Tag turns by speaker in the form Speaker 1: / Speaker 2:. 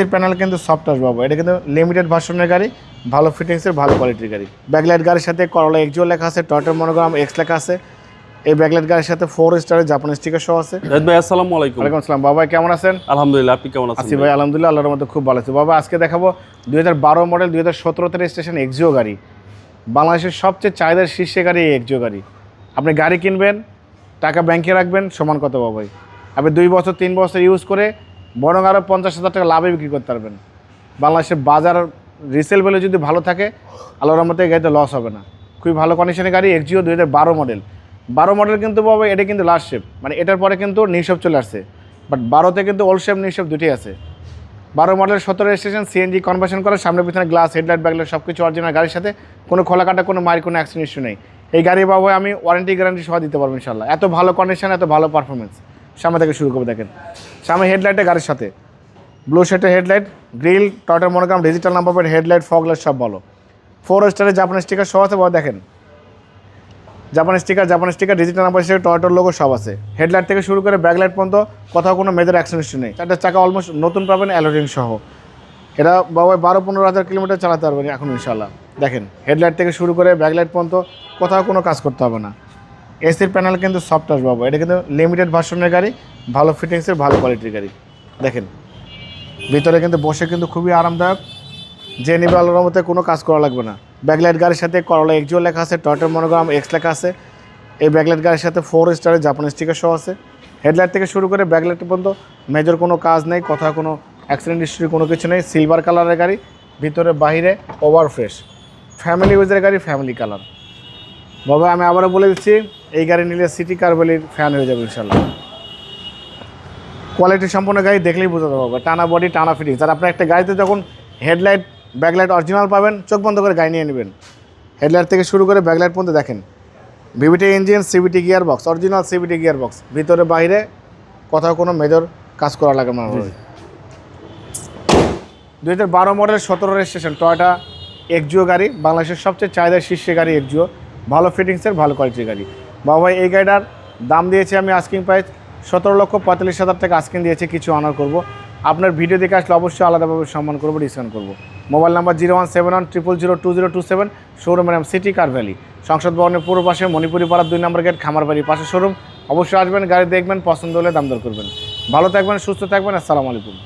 Speaker 1: এসির প্যানেল কিন্তু soft touch বাবু এটা কিন্তু লিমিটেড ভার্সনের গাড়ি ভালো ফিটিংসের ভালো কোয়ালিটির গাড়ি। ব্যাকলাইট গাড়ির সাথে করলা এক্সিও লেখা আছে টয়টার মনোগ্রাম এক্স লেখা আছে। এই ব্যাকলাইট গাড়ির সাথে ফোর স্টারের জাপানি স্টিকার সহ আছে।
Speaker 2: ভাই আসসালামু আলাইকুম।
Speaker 1: ওয়ালাইকুম আসসালাম। বাবা কেমন আছেন?
Speaker 2: আলহামদুলিল্লাহ আপনি কেমন
Speaker 1: আসি
Speaker 2: আছেন
Speaker 1: ভাই আলহামদুলিল্লাহ আল্লাহর মধ্যে খুব ভালো আছে। বাবা আজকে দেখাবো দুই হাজার বারো মডেল দুই হাজার সতেরোতে রেজিস্ট্রেশন এক্সিও গাড়ি। বাংলাদেশের সবচেয়ে চাহিদার শীর্ষে গাড়ি এই এক্সিও গাড়ি। আপনি গাড়ি কিনবেন টাকা ব্যাংকে রাখবেন সমান কত বাবাই আপনি দুই বছর তিন বছর ইউজ করে বরং আরও পঞ্চাশ হাজার টাকা লাভে বিক্রি করতে পারবেন। বাংলাদেশের বাজার রিসেল ভ্যালু যদি ভালো থাকে, আল্লাহর রহমতে গাড়িতে লস হবে না। খুবই ভালো কন্ডিশনের গাড়ি এক্সিও দুই হাজার বারো মডেল বারো মডেল কিন্তু বাবা এটা কিন্তু লাস্ট শেপ মানে এটার পরে কিন্তু নিঃসব চলে আসছে। বাট বারোতে কিন্তু ওল্ড শেপ নিঃসব দুটি আছে। বারো মডেল সতেরো রেজিস্ট্রেশন সিএনজি কনভার্সন করে সামনে পিছনে গ্লাস হেডলাইট ব্যাকলাইট সব কিছু অরিজিনাল গাড়ির সাথে, কোনো খোলা কাটা কোনো মারি কোনো অ্যাক্সিডেন্ট ইস্যু নেই। এই গাড়ি বাবু আমি ওয়ারেন্টি গ্যারান্টি সহ দিতে পারব ইনশাল্লাহ এত ভালো কন্ডিশন এত ভালো পারফরমেন্স সামনে থেকে শুরু করবে, দেখেন। সামনে হেডলাইটে গাড়ির সাথে। ব্লু শেটের headlight grille টয়টার monogram digital number plate headlight foglight সব ভালো ফোর স্টারের জাপানের স্টিকার সহ আছে বাবা দেখেন। Japan sticker Japan sticker digital number হিসেবে টয়টার লোগো সব আছে। হেডলাইট থেকে শুরু করে ব্যাকলাইট পর্যন্ত কোথাও কোনো মেজর অ্যাক্সিডেন্ট নেই। চারটা চাকা অলমোস্ট নতুন পাবেন অ্যালোডিং সহ। এটা বাবা, বারো, পনেরো হাজার কিলোমিটার চালাতে পারবেন এখন ইনশাল্লাহ দেখেন হেডলাইট থেকে শুরু করে ব্যাকলাইট পর্যন্ত কোথাও কোনো কাজ করতে হবে না। এসির প্যানেল কিন্তু সফট টাচ বাবু এটা কিন্তু লিমিটেড ভার্সনের গাড়ি, ভালো ফিটিংসের ভালো কোয়ালিটির গাড়ি। দেখেন, ভিতরে কিন্তু বসে কিন্তু খুবই আরামদায়ক। যে নিবে আলোর মধ্যে কোনো কাজ করা লাগবে না। ব্যাকলাইট গাড়ির সাথে করলা এক্সিও লেখা আছে টয়টার মনোগ্রাম এক্স লেখা আছে। এই ব্যাকলাইট গাড়ির সাথে ফোর স্টারের জাপানি স্টিকার সহ আছে। হেডলাইট থেকে শুরু করে ব্যাকলাইট পর্যন্ত মেজর কোনো কাজ নেই, কথা কোনো অ্যাক্সিডেন্ট হিস্ট্রি কোনো কিছু নেই। সিলভার কালারের গাড়ি, ভিতরে বাইরে ওভার ফ্রেশ ফ্যামিলি ইউজের গাড়ি ফ্যামিলি কালার বাবা, আমি আবারও বলে দিচ্ছি, এই গাড়ি নিলে সিটি কারবেলির ফ্যান হয়ে যাবে ইনশাল্লাহ। কোয়ালিটি সম্পন্ন গাড়ি দেখলেই বোঝাতে পারবে টানা বডি টানা ফিটিংস আর আপনার একটা গাড়িতে যখন হেডলাইট ব্যাকলাইট অরিজিনাল পাবেন, চোখ বন্ধ করে গাড়ি নিয়ে নেবেন। হেডলাইট থেকে শুরু করে ব্যাকলাইট পর্যন্ত দেখেন। VVT engine CVT gear box original CVT gear box ভিতরে বাইরে কোথাও কোনো মেজর কাজ করা লাগে না দুই হাজার বারো মডেল সতেরো রেজিস্ট্রেশন টয়টা এক্সিও গাড়ি, বাংলাদেশের সবচেয়ে চাহিদার শীর্ষে গাড়ি এক্সিও ভালো ফিটিংসের, ভালো কোয়ালিটির গাড়ি। বাবা ভাই, এই গাড়িটার দাম দিয়েছি আমি আস্কিং প্রাইস সতেরো লক্ষ পঁয়তাল্লিশ হাজার টাকা আস্কিং দিয়েছি, কিছু অনার করব। আপনার ভিডিও দেখে আসলে অবশ্যই আলাদাভাবে সম্মান করব ডিসকাউন্ট করব। Mobile number zero one seven one triple zero two zero two seven শোরুমের নাম সিটি কার ভ্যালি সংসদ ভবনের পূর্ব পাশে মণিপুরি পাড়ার দুই নম্বর গেট খামারবাড়ি পাশে শোরুম অবশ্যই আসবেন, গাড়ি দেখবেন, পছন্দ হলে দাম দর করবেন। ভালো থাকবেন, সুস্থ থাকবেন, আসসালামু আলাইকুম।